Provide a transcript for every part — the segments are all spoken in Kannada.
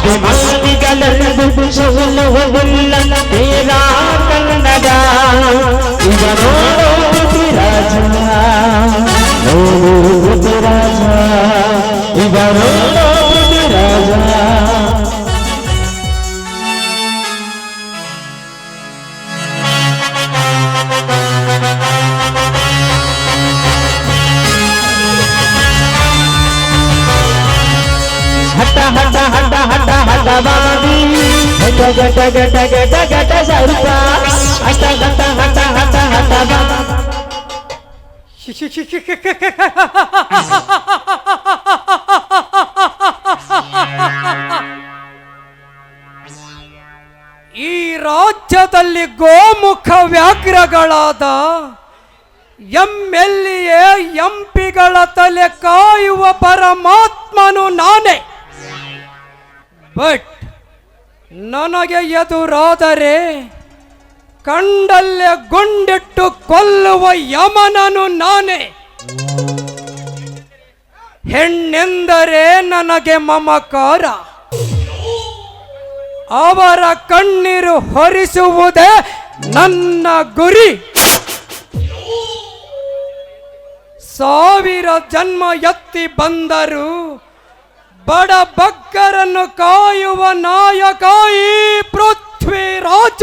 ಅಭಿಮಾನಿಗಳೆಂದು ಸೋಲುವುದಿಲ್ಲ ತೀರ ಕನ್ನಡ ಇವನು ರಾಜ ನೋಡು ರಾಜ ಇವನು ಗಟ ಗಟ ಗಟ ಈ ರಾಜ್ಯದಲ್ಲಿ ಗೋಮುಖ ವ್ಯಾಘ್ರಗಳಾದ ಎ ಎಂಪಿಗಳ ತಲೆ ಕಾಯುವ ಪರಮಾತ್ಮನು ನಾನೇ. ಬಟ್ ನನಗೆ ಎದುರಾದರೆ ಕಂಡಲ್ಲೇ ಗುಂಡಿಟ್ಟು ಕೊಲ್ಲುವ ಯಮನನು ನಾನೇ. ಹೆಣ್ಣೆಂದರೆ ನನಗೆ ಮಮಕಾರ. ಅವರ ಕಣ್ಣೀರು ಹೊರಿಸುವುದೇ ನನ್ನ ಗುರಿ. ಸಾವಿರ ಜನ್ಮ ಎತ್ತಿ ಬಂದರು ಬಡ ಬಗ್ಗರನ್ನು ಕಾಯುವ ನಾಯಕ ಈ ಪೃಥ್ವಿರಾಜ.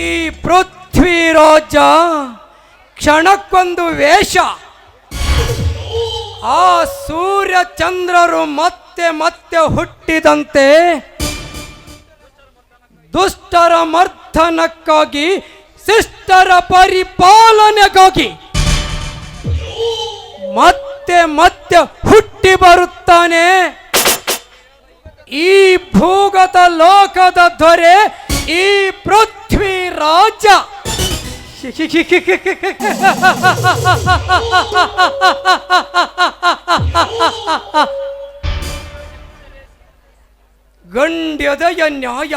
ಈ ಪೃಥ್ವಿರಾಜ ಕ್ಷಣಕ್ಕೊಂದು ವೇಷ. ಆ ಸೂರ್ಯ ಚಂದ್ರರು ಮತ್ತೆ ಮತ್ತೆ ಹುಟ್ಟಿದಂತೆ ದುಷ್ಟರ ಮರ್ಥನಕ್ಕಾಗಿ ಶಿಷ್ಟರ ಪರಿಪಾಲನೆಗಾಗಿ ಮತ್ತೆ ಮತ್ತೆ ಹುಟ್ಟಿ ಬರುತ್ತಾನೆ ಈ ಭೂಗತ ಲೋಕದ ದೊರೆ ಈ ಪೃಥ್ವಿ ರಾಜ. ಗಂಡ್ಯದಯ ನ್ಯಾಯ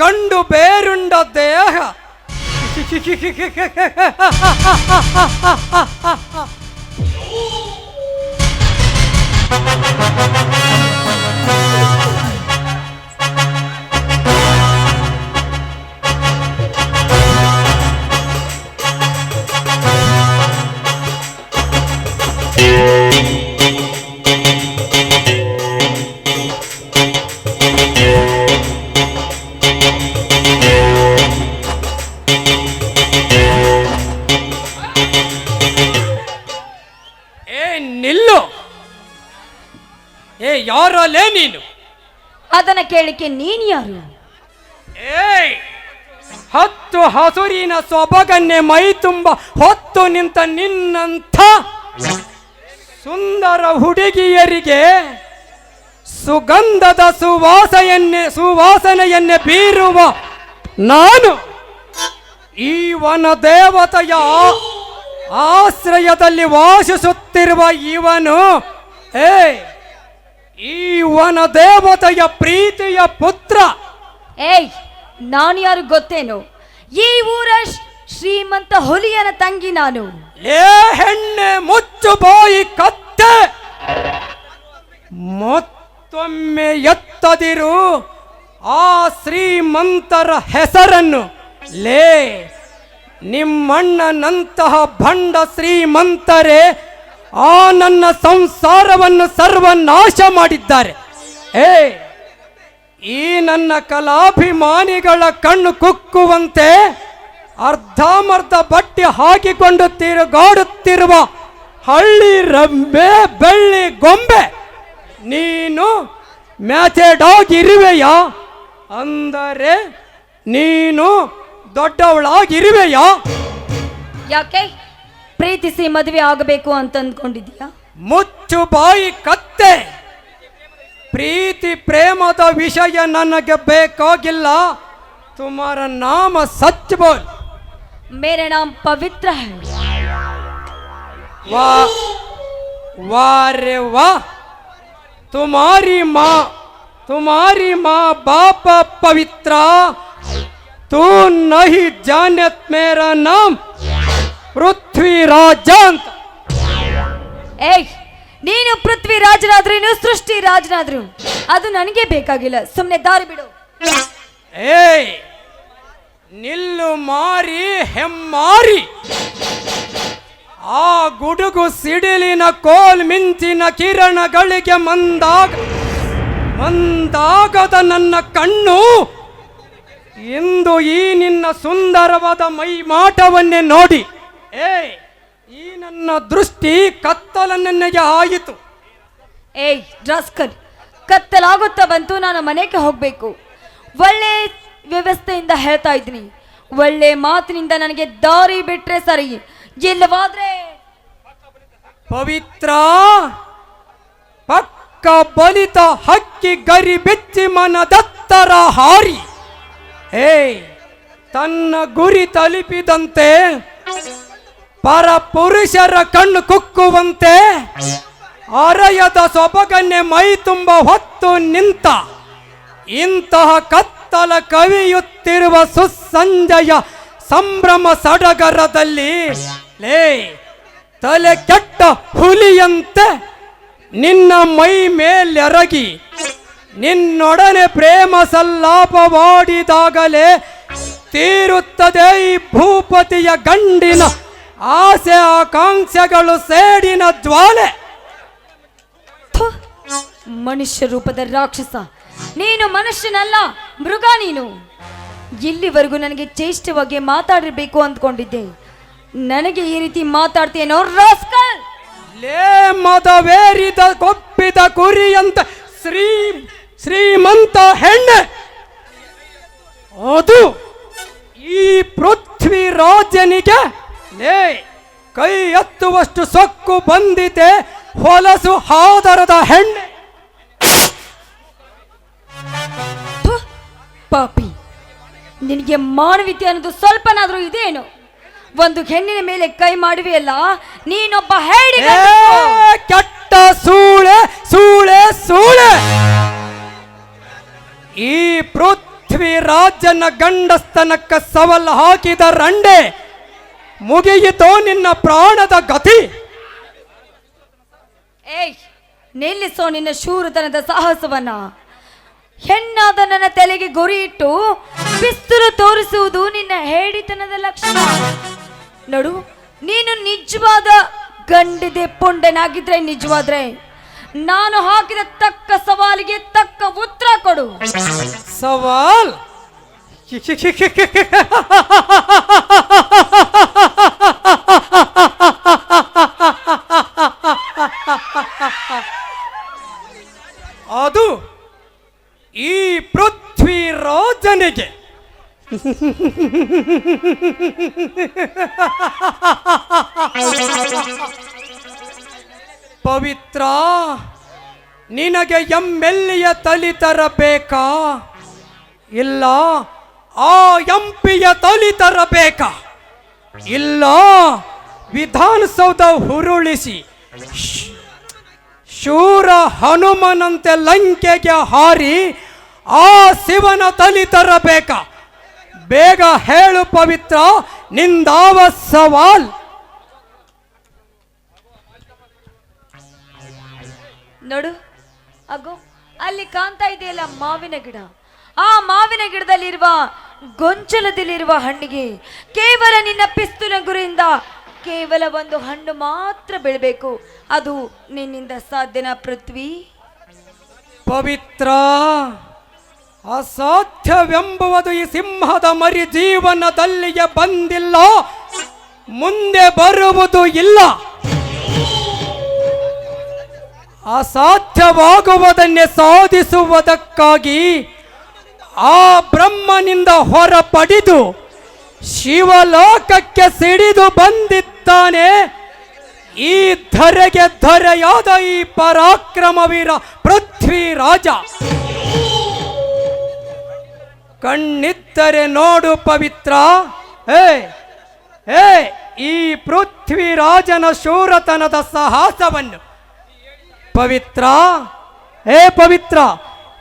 ಗಂಡು ಬೇರುಂಡ ದೇಹ. ಕೇಳಿಕೆ ನೀನ್ ಯಾರು? ಹತ್ತು ಹಸುರಿನ ಸೊಬಗನ್ನೇ ಮೈ ತುಂಬ, ಹೊತ್ತು ನಿಂತ ನಿನ್ನಂಥ ಸುಂದರ ಹುಡುಗಿಯರಿಗೆ ಸುಗಂಧದ ಸುವಾಸೆಯನ್ನೇ ಸುವಾಸನೆಯನ್ನೇ ಬೀರುವ ನಾನು ಈ ವನ ದೇವತೆಯ ಆಶ್ರಯದಲ್ಲಿ ವಾಸಿಸುತ್ತಿರುವ ಇವನು. ಏ ಈ ವನ ದೇವತೆಯ ಪ್ರೀತಿಯ ಪುತ್ರ. ಏಯ್ ನಾನು ಯಾರು ಗೊತ್ತೇನು? ಈ ಊರ ಶ್ರೀಮಂತ ಹುಲಿಯನ ತಂಗಿ ನಾನು. ಲೇ ಹೆಣ್ಣೆ ಮುಚ್ಚು ಬಾಯಿ ಕತ್ತೆ. ಮತ್ತೊಮ್ಮೆ ಎತ್ತದಿರು ಆ ಶ್ರೀಮಂತರ ಹೆಸರನ್ನು. ಲೇ ನಿಮ್ಮಣ್ಣನಂತಹ ಭಂಡ ಶ್ರೀಮಂತರೇ ಆ ನನ್ನ ಸಂಸಾರವನ್ನು ಸರ್ವನಾಶ ಮಾಡಿದ್ದಾರೆ. ಏ, ಈ ನನ್ನ ಕಲಾಭಿಮಾನಿಗಳ ಕಣ್ಣು ಕುಕ್ಕುವಂತೆ ಅರ್ಧಮರ್ಧ ಬಟ್ಟೆ ಹಾಕಿಕೊಂಡು ತಿರುಗಾಡುತ್ತಿರುವ ಹಳ್ಳಿ ರಂಬೆ, ಬೆಳ್ಳಿ ಗೊಂಬೆ, ನೀನು ಮ್ಯಾಥೆಡಾಗಿರುವೆಯಾ ಅಂದರೆ ನೀನು ದೊಡ್ಡವಳಾಗಿರುವೆಯಾ? ಯಾಕೆ? ಪ್ರೀತಿಸಿ ಮದುವೆ ಆಗಬೇಕು ಅಂತ ಅಂದ್ಕೊಂಡಿದ್ಯಾ ಮುಚ್ಚು ಬಾಯಿ ಕತ್ತೆ ಪ್ರೀತಿ ಪ್ರೇಮದ ವಿಷಯ ನನಗೆ ಬೇಕಾಗಿಲ್ಲ ತುಮಾರ ನಾಮ ಸಚ್ ಬೋಲ್ मेरा नाम पवित्र है वाह वाह रे वाह तुम्हारी माँ तुम्हारी माँ बाप पवित्रा तू नहीं जाने मेरा नाम ಪೃಥ್ವಿರಾಜ ಅಂತ. ಏಯ್ ನೀನು ಪೃಥ್ವಿರಾಜನಾದ್ರೂ ನೀನು ಸೃಷ್ಟಿ ರಾಜನಾದ್ರು ಅದು ನನಗೆ ಬೇಕಾಗಿಲ್ಲ. ಸುಮ್ಮನೆ ದಾರಿ ಬಿಡು. ಏಯ್ ನಿಲ್ಲು ಮಾರಿ ಹೆಮ್ಮಾರಿ. ಆ ಗುಡುಗು ಸಿಡಿಲಿನ ಕೋಲ್ ಮಿಂಚಿನ ಕಿರಣಗಳಿಗೆ ಮಂದಾಗ ಮಂದಾಗದ ನನ್ನ ಕಣ್ಣು. ಇಂದು ಈ ನಿನ್ನ ಸುಂದರವಾದ ಮೈ ಮಾಟವನ್ನೇ ನೋಡಿ. ಏ ಈ ನನ್ನ ದೃಷ್ಟಿ ಕತ್ತಲನ್ನೆಗೆ ಆಯಿತು. ಏಯ್ ಡ್ರಸ್ಕರ್ ಕತ್ತಲಾಗುತ್ತಾ ಬಂತು ನಾನು ಮನೆಗೆ ಹೋಗಬೇಕು. ಒಳ್ಳೆ ವ್ಯವಸ್ಥೆಯಿಂದ ಹೇಳ್ತಾ ಇದ್ದೀನಿ. ಒಳ್ಳೆ ಮಾತಿನಿಂದ ನನಗೆ ದಾರಿ ಬಿಟ್ರೆ ಸರಿ. ಇಲ್ಲವಾದ್ರೆ ಪವಿತ್ರ ಪಕ್ಕ ಬಲಿತ ಹಕ್ಕಿ ಗರಿ ಬೆಚ್ಚಿ ಮನದತ್ತರ ಹಾರಿ. ಏಯ್ ತನ್ನ ಗುರಿ ತಲುಪಿದಂತೆ ಪರ ಪುರುಷರ ಕಣ್ಣು ಕುಕ್ಕುವಂತೆ ಅರಯದ ಸೊಬಗನ್ನೇ ಮೈ ತುಂಬ ಹೊತ್ತು ನಿಂತ ಇಂತಹ ಕತ್ತಲ ಕವಿಯುತ್ತಿರುವ ಸುಸಂಜಯ ಸಂಭ್ರಮ ಸಡಗರದಲ್ಲಿ, ಲೇ, ತಲೆ ಕೆಟ್ಟ ಹುಲಿಯಂತೆ ನಿನ್ನ ಮೈ ಮೇಲೆರಗಿ ನಿನ್ನೊಡನೆ ಪ್ರೇಮ ಸಲ್ಲಾಪವಾಡಿದಾಗಲೇ ತೀರುತ್ತದೆ ಈ ಭೂಪತಿಯ ಗಂಡಿನ ಆಸೆ ಆಕಾಂಕ್ಷೆಗಳು ಸೇಡಿನ ಜ್ವಾಲೆ. ಮನುಷ್ಯ ರೂಪದ ರಾಕ್ಷಸ. ನೀನು ಮನುಷ್ಯನಲ್ಲ ಮೃಗ ನೀನು. ಇಲ್ಲಿವರೆಗೂ ನನಗೆ ಚೇಷ್ಟವಾಗಿ ಮಾತಾಡಿರ್ಬೇಕು ಅಂದ್ಕೊಂಡಿದ್ದೆ. ನನಗೆ ಈ ರೀತಿ ಮಾತಾಡ್ತೇನೋ ರಾಸ್ಕಲ್. ಲೇ ಮದವೇರಿದ ಕೊಪ್ಪಿದ ಕುರಿಯಂತ ಶ್ರೀ ಶ್ರೀಮಂತ ಹೆಣ್ಣೆ. ಅದು ಈ ಪೃಥ್ವಿ ರಾಜನಿಗೆ ಲೇ ಕೈ ಎತ್ತುವಷ್ಟು ಸೊಕ್ಕು ಬಂದಿದೆ ಹೊಲಸು ಹಾದರದ ಹೆಣ್ಣೆ. ಪಾಪಿ. ನಿನಗೆ ಮಾನವೀಯತೆ ಅನ್ನೋದು ಸ್ವಲ್ಪನಾದ್ರೂ ಇದೇನು? ಒಂದು ಹೆಣ್ಣಿನ ಮೇಲೆ ಕೈ ಮಾಡುವೆಯಲ್ಲ ನೀನೊಬ್ಬ ಹೇಳಿ ಏ, ಕೆಟ್ಟ ಸೂಳೆ ಸೂಳೆ ಸೂಳೆ. ಈ ಪೃಥ್ವಿ ರಾಜನ ಗಂಡಸ್ತನಕ್ಕ ಸವಲ್ ಹಾಕಿದ ರಂಡೆ. ಮುಗಿಯಿತೋ ನಿನ್ನ ಪ್ರಾಣದ ಗತಿ. ಏಯ್ ನಿಲ್ಲಿಸೋ ನಿನ್ನ ಶೂರತನದ ಸಾಹಸವನ್ನ. ಹೆಣ್ಣಾದ ನನ್ನ ತಲೆಗೆ ಗುರಿ ಇಟ್ಟು ಬಿಸ್ತರು ತೋರಿಸುವುದು ನಿನ್ನ ಹೇಡಿತನದ ಲಕ್ಷಣ. ನೋಡು ನೀನು ನಿಜವಾದ ಗಂಡಿದೆ ಪುಂಡನಾಗಿದ್ರೆ ನಿಜವಾದ್ರೆ ನಾನು ಹಾಕಿದ ತಕ್ಕ ಸವಾಲಿಗೆ ತಕ್ಕ ಉತ್ತರ ಕೊಡು. ಸವಾಲ್? ಅದು ಈ ಪೃಥ್ವಿ ರಾಜನಿಗೆ ಪವಿತ್ರ ನಿನಗೆ ಎಮ್ಮೆಲ್ಲಿಯ ತಲಿ ತರಬೇಕಾ? ಇಲ್ಲ ಆ ಎಂಪಿಯ ತಲಿ ತರಬೇಕ? ಇಲ್ಲ, ವಿಧಾನಸೌಧ ಹುರುಳಿಸಿ. ಶೂರ ಹನುಮನಂತೆ ಲಂಕೆಗೆ ಹಾರಿ ಆ ಶಿವನ ತಲಿ ತರಬೇಕ? ಬೇಗ ಹೇಳು ಪವಿತ್ರ ನಿಂದಾವ ಸವಾಲ್ ನೋಡು, ಅಗೋ, ಅಲ್ಲಿ ಕಾಣ್ತಾ ಇದೆಯಲ್ಲ ಮಾವಿನ ಗಿಡ. ಆ ಮಾವಿನ ಗಿಡದಲ್ಲಿರುವ ಗೊಂಚಲದಲ್ಲಿರುವ ಹಣ್ಣಿಗೆ ಕೇವಲ ನಿನ್ನ ಪಿಸ್ತುಲ ಗುರಿಯಿಂದ ಕೇವಲ ಒಂದು ಹಣ್ಣು ಮಾತ್ರ ಬೆಳಬೇಕು. ಅದು ನಿನ್ನಿಂದ ಸಾಧ್ಯನ ಪೃಥ್ವಿ? ಪವಿತ್ರ ಅಸಾಧ್ಯವೆಂಬುವುದು ಈ ಸಿಂಹದ ಮರಿ ಜೀವನದಲ್ಲಿಗೆ ಬಂದಿಲ್ಲ. ಮುಂದೆ ಬರುವುದು ಇಲ್ಲ. ಅಸಾಧ್ಯವಾಗುವುದನ್ನೇ ಸಾಧಿಸುವುದಕ್ಕಾಗಿ ಆ ಬ್ರಹ್ಮನಿಂದ ಹೊರಪಡಿದು ಶಿವಲೋಕಕ್ಕೆ ಸಿಡಿದು ಬಂದಿದ್ದಾನೆ. ಈ ಧರೆಗೆ ಧರೆಯಾದ ಈ ಪರಾಕ್ರಮವೀರ ಪೃಥ್ವಿ ರಾಜ ಕಣ್ಣಿದ್ದರೆ ನೋಡು ಪವಿತ್ರ. ಏ ಏ ಈ ಪೃಥ್ವಿ ರಾಜನ ಶೂರತನದ ಸಾಹಸವನ್ನು. ಪವಿತ್ರ, ಹೇ ಪವಿತ್ರ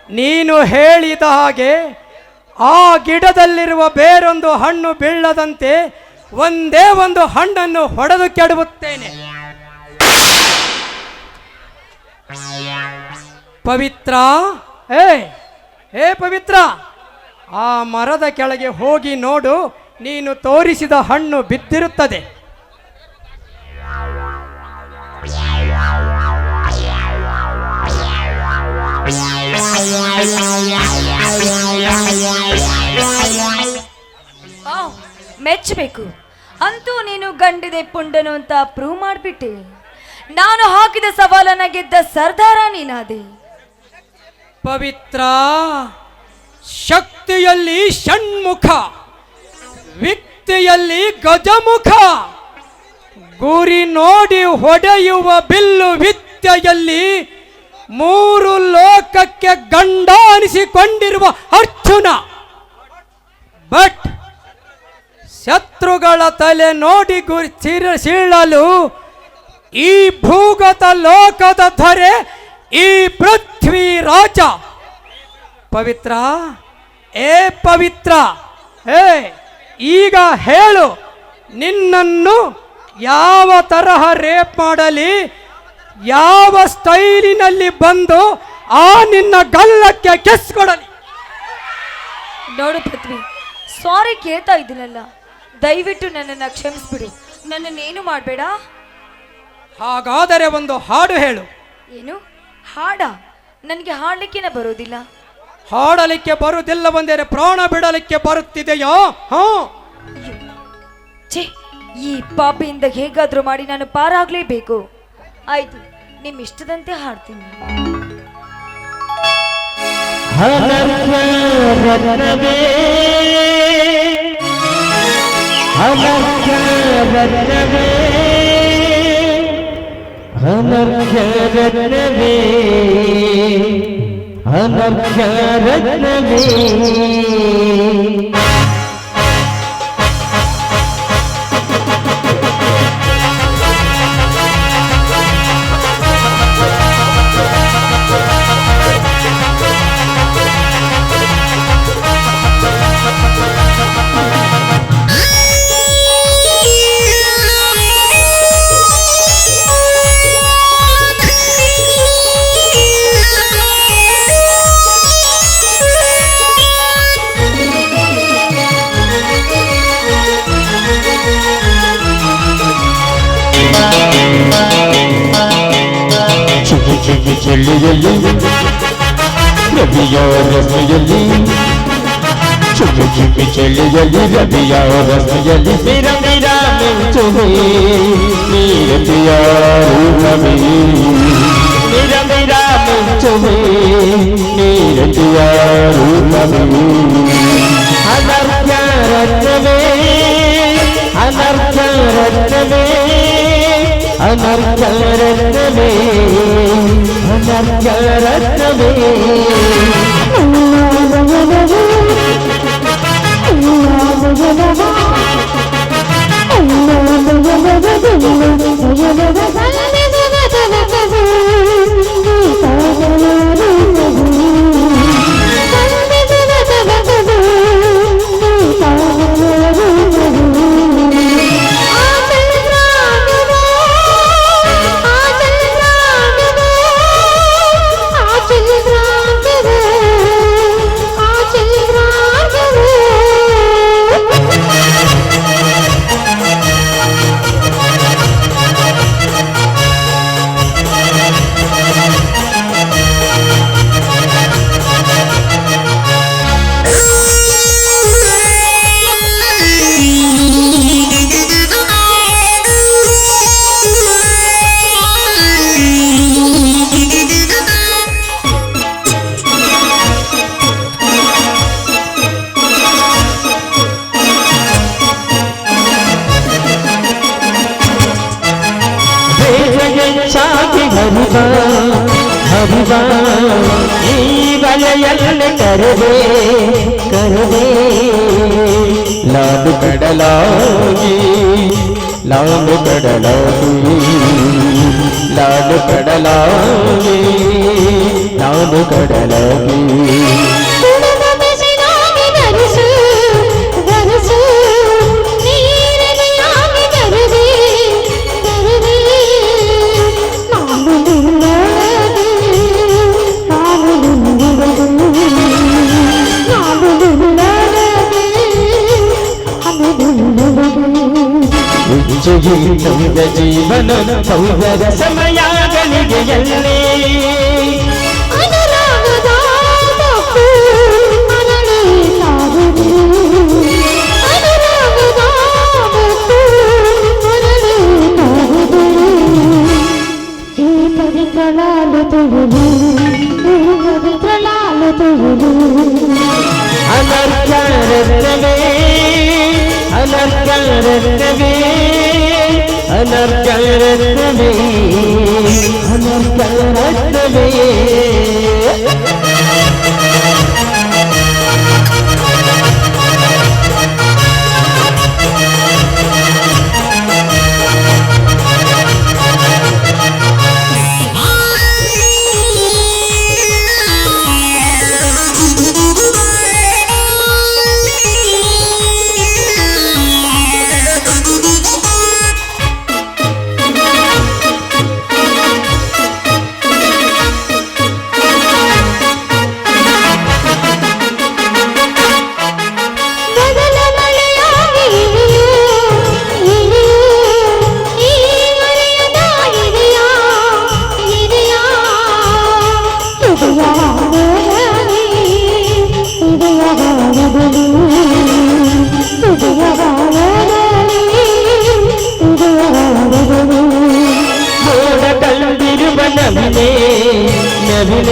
ನೀನು ಹೇಳಿದ ಹಾಗೆ ಆ ಗಿಡದಲ್ಲಿರುವ ಬೇರೊಂದು ಹಣ್ಣು ಬೀಳದಂತೆ ಒಂದೇ ಒಂದು ಹಣ್ಣನ್ನು ಹೊಡೆದು ಕೆಡವುತ್ತೇನೆ ಪವಿತ್ರ, ಏ ಏ ಪವಿತ್ರ, ಆ ಮರದ ಕೆಳಗೆ ಹೋಗಿ ನೋಡು, ನೀನು ತೋರಿಸಿದ ಹಣ್ಣು ಬಿದ್ದಿರುತ್ತದೆ. ಮೆಚ್ಚಬೇಕು. ಅಂತೂ ನೀನು ಗಂಡಿದೆ ಪುಂಡನು ಅಂತ ಪ್ರೂವ್ ಮಾಡಿಬಿಟ್ಟೆ. ನಾನು ಹಾಕಿದ ಸವಾಲನ್ನ ಗೆದ್ದ ಸರ್ದಾರ ನೀನಾದೆ. ಪವಿತ್ರ ಶಕ್ತಿಯಲ್ಲಿ ಷಣ್ಮುಖ ವ್ಯಕ್ತಿಯಲ್ಲಿ ಗಜಮುಖ, ಗುರಿ ನೋಡಿ ಹೊಡೆಯುವ ಬಿಲ್ಲು ವಿದ್ಯೆಯಲ್ಲಿ ಮೂರು ಲೋಕಕ್ಕೆ ಗಂಡ ಅನಿಸಿಕೊಂಡಿರುವ ಅರ್ಜುನ. ಬಟ್ ಶತ್ರುಗಳ ತಲೆ ನೋಡಿ ಗುರಿ ಸೀಳಲು ಈ ಭೂಗತ ಲೋಕದ ಧರೆ ಈ ಪೃಥ್ವಿ ರಾಜ. ಪವಿತ್ರ? ಏ ಪವಿತ್ರ ಏ ಈಗ ಹೇಳು, ನಿನ್ನನ್ನು ಯಾವ ತರಹ ರೇಪ್ ಮಾಡಲಿ? ಯಾವ ಸ್ಟೈಲಿನಲ್ಲಿ ಬಂದು ಆ ನಿನ್ನ ಗಲ್ಲಕ್ಕೆ ಕೆಸ್ ಕೊಡಲಿ ನೋಡು ಪೃಥ್ವಿ ಸಾರಿ ಕೇಳ್ತಾ ಇದ್ದೀನಲ್ಲ. ದಯವಿಟ್ಟು ನನ್ನನ್ನು ಕ್ಷಮಿಸ್ಬಿಡು. ನನ್ನನ್ನೇನು ಮಾಡಬೇಡ? ಹಾಗಾದರೆ ಒಂದು ಹಾಡು ಹೇಳು. ಏನು? ಹಾಡ? ನನಗೆ ಹಾಡಲಿಕ್ಕೇನೆ ಬರೋದಿಲ್ಲ. ಹಾಡಲಿಕ್ಕೆ ಬರುವುದಿಲ್ಲವೆಂದರೆ ಪ್ರಾಣ ಬಿಡಲಿಕ್ಕೆ ಬರುತ್ತಿದೆಯೋ? ಹಾ. ಛೇ ಈ ಪಾಪಿಯಿಂದ ಹೇಗಾದ್ರೂ ಮಾಡಿ ನಾನು ಪಾರಾಗಲೇಬೇಕು. ಆಯ್ತು. ನಿಮ್ ಇಷ್ಟದಂತೆ ಹಾಡ್ತೀನಿ ಅನರ್ಘ್ಯ ರತ್ನವೇ. ரவி சொல்லியல்லி. ரவியோ ரசியல்லி. சுப்பி சுப்பி சொல்லியல்லி ரவியோ ரசியல்லி. நிரம்பிராமின் சுமே நீ ரவியாரூபமே நிரம்பிராமின் சுமே நீ அனர்த்த ரத்னமே அனர்த்த ரத்னமே ಮೀರ ಮೀರ ಮಿಂಚುವೆ ನೀರತಿಯ ಕಡಲಾಗಿ ಕಡಲಾಗಿ ಲಾಲು ಕಡಲಾಗಿ ಲಾಲು ಕಡಲಾಗಿ. ಸೌಜ ಜೀವನ ಸೌಜದ ಸಮಯ ಗಳಿಗೆಯಲ್ಲಿ ಅನುರಾಗದ ಮಕ್ಕಳು ಮರಳಿ ಸಾಗುವುದು. أنا بكرت بي أنا بكرت بي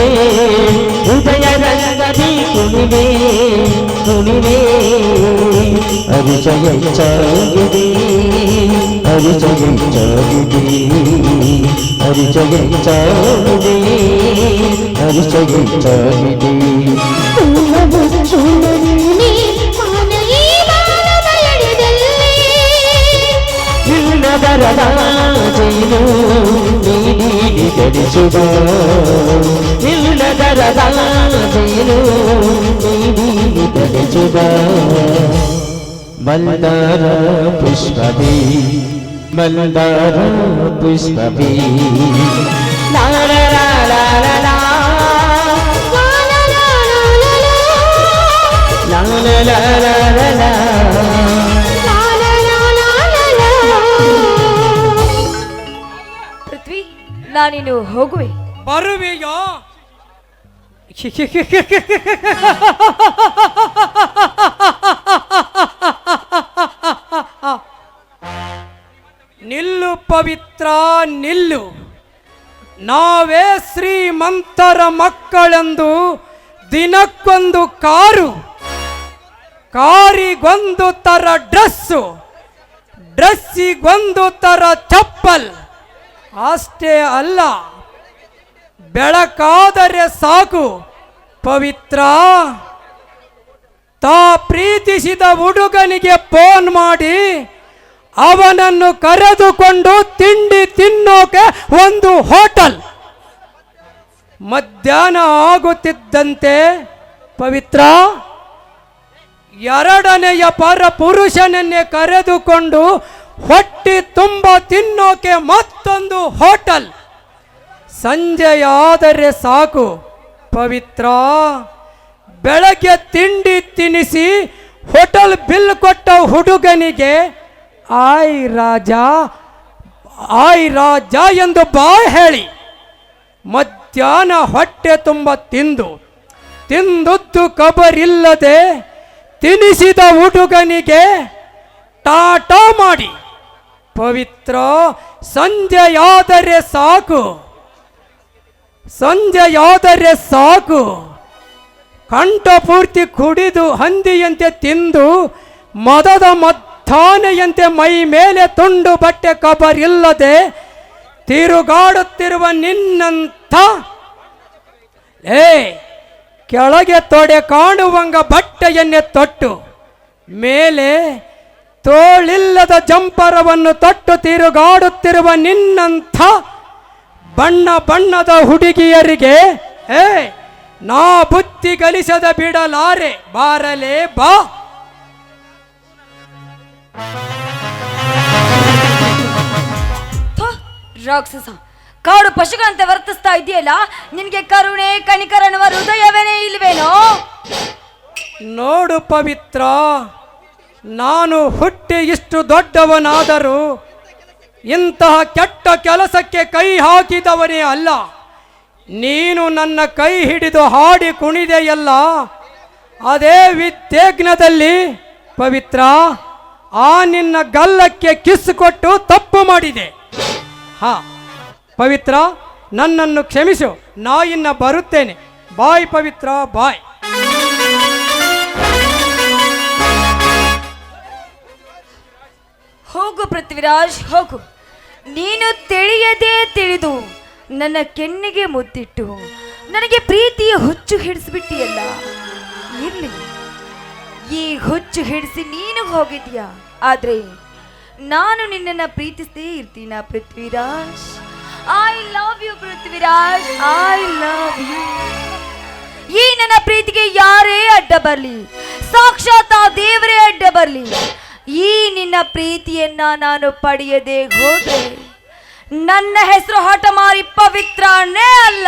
సునివే ఉదయ రంగది సునివే సునివే హరిచయం చాగిది హరిచయం చాగిది హరిచయం చాగిది హరిచయం చాగిది నిన్న నిన్ను గడిచుడు నిలుల దరదలాలు నీవిని గడిచుడా మందార పుష్పవి మందార పుష్పవి. la la la ನಾನಿನ್ನು ಹೋಗುವೆ ಬರುವೆಯೋ ನಿಲ್ಲು ಪವಿತ್ರ ನಿಲ್ಲು ನಾವೇ ಶ್ರೀಮಂತರ ಮಕ್ಕಳೆಂದು ದಿನಕ್ಕೊಂದು ಕಾರು ಕಾರಿಗೊಂದು ತರ ಡ್ರೆಸ್ಸು ಡ್ರೆಸ್ಸಿಗೊಂದು ತರ ಚಪ್ಪಲ್ ಅಷ್ಟೇ ಅಲ್ಲ, ಬೆಳಕಾದರೆ ಸಾಕು, ಪವಿತ್ರ. ತಾ ಪ್ರೀತಿಸಿದ ಹುಡುಗನಿಗೆ ಫೋನ್ ಮಾಡಿ, ಅವನನ್ನು ಕರೆದುಕೊಂಡು ತಿಂಡಿ ತಿನ್ನೋಕೆ ಒಂದು ಹೋಟೆಲ್. ಮಧ್ಯಾಹ್ನ ಆಗುತ್ತಿದ್ದಂತೆ, ಪವಿತ್ರ, ಎರಡನೆಯ ಪರ ಪುರುಷನನ್ನೇ ಕರೆದುಕೊಂಡು ಹೊಟ್ಟಿ ತುಂಬ ತಿನ್ನೋಕೆ ಮತ್ತೊಂದು ಹೋಟೆಲ್. ಸಂಜೆಯಾದರೆ ಸಾಕು. ಪವಿತ್ರ, ಬೆಳಗ್ಗೆ ತಿಂಡಿ ತಿನಿಸಿ ಹೋಟೆಲ್ ಬಿಲ್ ಕೊಟ್ಟ ಹುಡುಗನಿಗೆ, ಆಯ್ ರಾಜ ಆಯ್ ರಾಜ ಎಂದು ಬಾ ಹೇಳಿ. ಮಧ್ಯಾಹ್ನ ಹೊಟ್ಟೆ ತುಂಬ ತಿಂದು, ತಿಂದದ್ದು ಕಬರಿಲ್ಲದೆ ತಿನಿಸಿದ ಹುಡುಗನಿಗೆ ಟಾಟಾ ಮಾಡಿ. ಪವಿತ್ರ ಸಂಜೆಯಾದರೆ ಸಾಕು. ಸಂಜೆಯಾದರೆ ಸಾಕು. ಕಂಠ ಪೂರ್ತಿ ಕುಡಿದು ಹಂದಿಯಂತೆ ತಿಂದು, ಮದದ ಮದ್ದಾನೆಯಂತೆ ಮೈ ಮೇಲೆ ತುಂಡು ಬಟ್ಟೆ ಕಬರಿಲ್ಲದೆ ತಿರುಗಾಡುತ್ತಿರುವ ನಿನ್ನಂಥ, ಏ, ಕೆಳಗೆ ತೊಡೆ ಕಾಣುವಂಗ ಬಟ್ಟೆಯನ್ನೇ ತೊಟ್ಟು. ಮೇಲೆ ತೋಳಿಲ್ಲದ ಜಂಪರವನ್ನು ತೊಟ್ಟು ತಿರುಗಾಡುತ್ತಿರುವ ನಿನ್ನಂಥ ಬಣ್ಣ ಬಣ್ಣದ ಹುಡುಗಿಯರಿಗೆ ಏ ನಾ ಬುತ್ತಿ ಗಳಿಸದ ಬಿಡಲಾರೆ ಬಾರಲೇ ಬಾ. ರಾಕ್ಷಸ ಕಾಡು ಪಶುಗಳಂತೆ ವರ್ತಿಸ್ತಾ ಇದೆಯಲ್ಲ ನಿನಗೆ ಕರುಣೆ ಕಣಿಕರನವ ಹೃದಯವೇನೇ ಇಲ್ವೇನೋ? ನೋಡು ಪವಿತ್ರ ನಾನು ಹುಟ್ಟಿ ಇಷ್ಟು ದೊಡ್ಡವನಾದರೂ ಇಂತಹ ಕೆಟ್ಟ ಕೆಲಸಕ್ಕೆ ಕೈ ಹಾಕಿದವನೇ ಅಲ್ಲ. ನೀನು ನನ್ನ ಕೈ ಹಿಡಿದು ಹಾಡಿ ಕುಣಿದೆಯಲ್ಲ. ಅದೇ ವಿದ್ಯಜ್ಞದಲ್ಲಿ, ಪವಿತ್ರ, ಆ ನಿನ್ನ ಗಲ್ಲಕ್ಕೆ ಕಿಸ್ ಕೊಟ್ಟು ತಪ್ಪು ಮಾಡಿದೆ. ಹಾ, ಪವಿತ್ರ, ನನ್ನನ್ನು ಕ್ಷಮಿಸು. ನಾ ಬರುತ್ತೇನೆ. ಬಾಯ್ ಪವಿತ್ರ, ಬಾಯ್. ಹೋಗು ಪೃಥ್ವಿರಾಜ್, ಹೋಗು. ನೀನು ತಿಳಿಯದೇ ತಿಳಿದು ನನ್ನ ಕೆನ್ನಿಗೆ ಮುದ್ದಿಟ್ಟು ನನಗೆ ಪ್ರೀತಿಯ ಹುಚ್ಚು ಹಿಡಿಸ್ಬಿಟ್ಟಿಯಲ್ಲ. ಇರ್ಲಿ. ಈ ಹುಚ್ಚು ಹಿಡಿಸಿ ನೀನು ಹೋಗಿದ್ಯಾ ಆದ್ರೆ ನಾನು ನಿನ್ನನ್ನ ಪ್ರೀತಿಸದೇ ಇರ್ತೀನ Prithviraj? I love you Prithviraj. I love you ಈ ನನ್ನ ಪ್ರೀತಿಗೆ ಯಾರೇ ಅಡ್ಡ ಬರ್ಲಿ, ಸಾಕ್ಷಾತ್ ಆ ದೇವರೇ ಅಡ್ಡ ಬರ್ಲಿ. ಈ ನಿನ್ನ ಪ್ರೀತಿಯನ್ನ ನಾನು ಪಡೆಯದೆ ಹೋದೆ. ನನ್ನ ಹೆಸರು ಹಠಮಾರಿ ಪವಿತ್ರನೇ ಅಲ್ಲ.